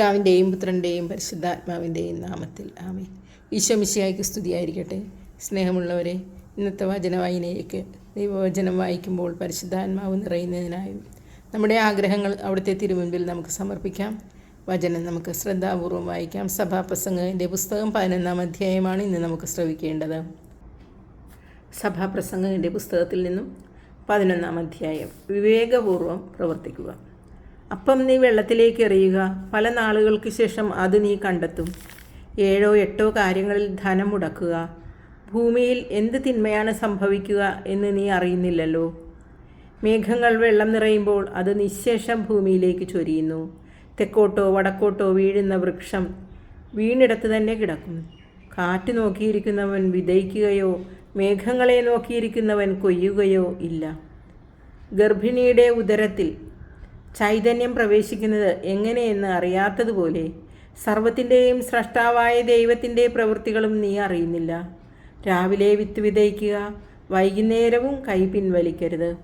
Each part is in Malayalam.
പിതാവിന്റെയും പുത്രന്റെയും പരിശുദ്ധാത്മാവിന്റെയും നാമത്തിൽ ആമേ ഈശോമിശിയായിക്ക് സ്തുതിയായിരിക്കട്ടെ. സ്നേഹമുള്ളവരെ ഇന്നത്തെ വചന വായനയിലേക്ക് ദൈവവചനം വായിക്കുമ്പോൾ പരിശുദ്ധാത്മാവ് നിറയുന്നതിനായും നമ്മുടെ ആഗ്രഹങ്ങൾ അവിടുത്തെ തിരുമുൻപിൽ നമുക്ക് സമർപ്പിക്കാം. വചനം നമുക്ക് ശ്രദ്ധാപൂർവം വായിക്കാം. സഭാപ്രസംഗത്തിന്റെ പുസ്തകം പതിനൊന്നാം അധ്യായമാണ് ഇന്ന് നമുക്ക് ശ്രവിക്കേണ്ടത്. സഭാപ്രസംഗത്തിന്റെ പുസ്തകത്തിൽ നിന്നും പതിനൊന്നാം അധ്യായം. വിവേകപൂർവം പ്രവർത്തിക്കുക. അപ്പം നീ വെള്ളത്തിലേക്ക് എറിയുക. പല നാളുകൾക്ക് ശേഷം അത് നീ കണ്ടെത്തും. ഏഴോ എട്ടോ കാര്യങ്ങളിൽ ധനം മുടക്കുക. ഭൂമിയിൽ എന്ത് തിന്മയാണ് സംഭവിക്കുക എന്ന് നീ അറിയുന്നില്ലല്ലോ. മേഘങ്ങൾ വെള്ളം നിറയുമ്പോൾ അത് നിശേഷം ഭൂമിയിലേക്ക് ചൊരിയുന്നു. തെക്കോട്ടോ വടക്കോട്ടോ വീഴുന്ന വൃക്ഷം വീണിടത്ത് തന്നെ കിടക്കും കാറ്റ് നോക്കിയിരിക്കുന്നവൻ വിതയ്ക്കുകയോ മേഘങ്ങളെ നോക്കിയിരിക്കുന്നവൻ കൊയ്യുകയോ ഇല്ല. ഗർഭിണിയുടെ ഉദരത്തിൽ ചൈതന്യം പ്രവേശിക്കുന്നത് എങ്ങനെയെന്ന് അറിയാത്തതുപോലെ സർവത്തിന്റെയും സ്രഷ്ടാവായ ദൈവത്തിന്റെ പ്രവൃത്തികളും നീ അറിയുന്നില്ല. രാവിലെ വിത്ത് വിതയ്ക്കുക വൈകുന്നേരവും കൈ പിൻവലിക്കരുത്.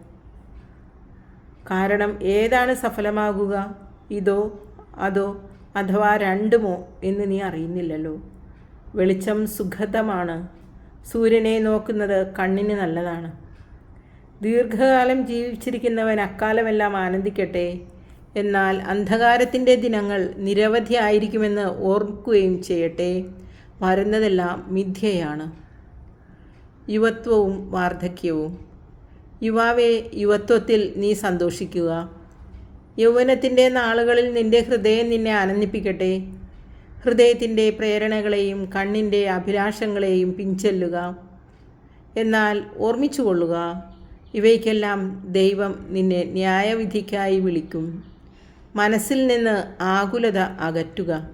കാരണം ഏതാണ് സഫലമാകുക? ഇതോ അതോ അഥവാ രണ്ടുമോ എന്ന് നീ അറിയുന്നില്ലല്ലോ. വെളിച്ചം സുഖതമാണ്. സൂര്യനെ നോക്കുന്നത് കണ്ണിന് നല്ലതാണ്. ദീർഘകാലം ജീവിച്ചിരിക്കുന്നവൻ അക്കാലമെല്ലാം ആനന്ദിക്കട്ടെ. എന്നാൽ അന്ധകാരത്തിന്റെ ദിനങ്ങൾ നിരവധി ആയിരിക്കുമെന്ന് ഓർക്കുകയും ചെയ്യട്ടെ. വരുന്നതെല്ലാം മിഥ്യയാണ്. യുവത്വവും വാർദ്ധക്യവും. യുവാവെ യുവത്വത്തിൽ നീ സന്തോഷിക്കുക. യൗവനത്തിന്റെ നാളുകളിൽ നിന്റെ ഹൃദയം നിന്നെ ആനന്ദിപ്പിക്കട്ടെ. ഹൃദയത്തിന്റെ പ്രേരണകളെയും കണ്ണിന്റെ അഭിലാഷങ്ങളെയും പിഞ്ചൊല്ലുക എന്നാൽ ഓർമ്മിച്ചുകൊള്ളുക. ഇവയ്ക്കെല്ലാം ദൈവം നിന്നെ ന്യായവിധിക്കായി വിളിക്കും. മനസ്സിൽ നിന്ന് ആകുലത അകറ്റുക.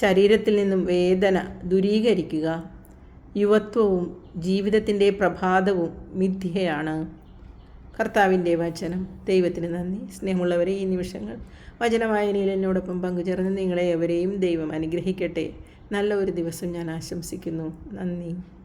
ശരീരത്തിൽ നിന്നും വേദന ദുരീകരിക്കുക. യുവത്വവും ജീവിതത്തിന്റെ പ്രഭാതവും മിഥ്യയാണ്. കർത്താവിന്റെ വചനം. ദൈവത്തിന് നന്ദി. സ്നേഹമുള്ളവരെ ഈ നിമിഷങ്ങൾ വചനവായനയിൽ എന്നോടൊപ്പം പങ്കുചേർന്ന് നിങ്ങളെ എവരെയും ദൈവം അനുഗ്രഹിക്കട്ടെ. നല്ല ഒരു ദിവസം ഞാൻ ആശംസിക്കുന്നു. നന്ദി.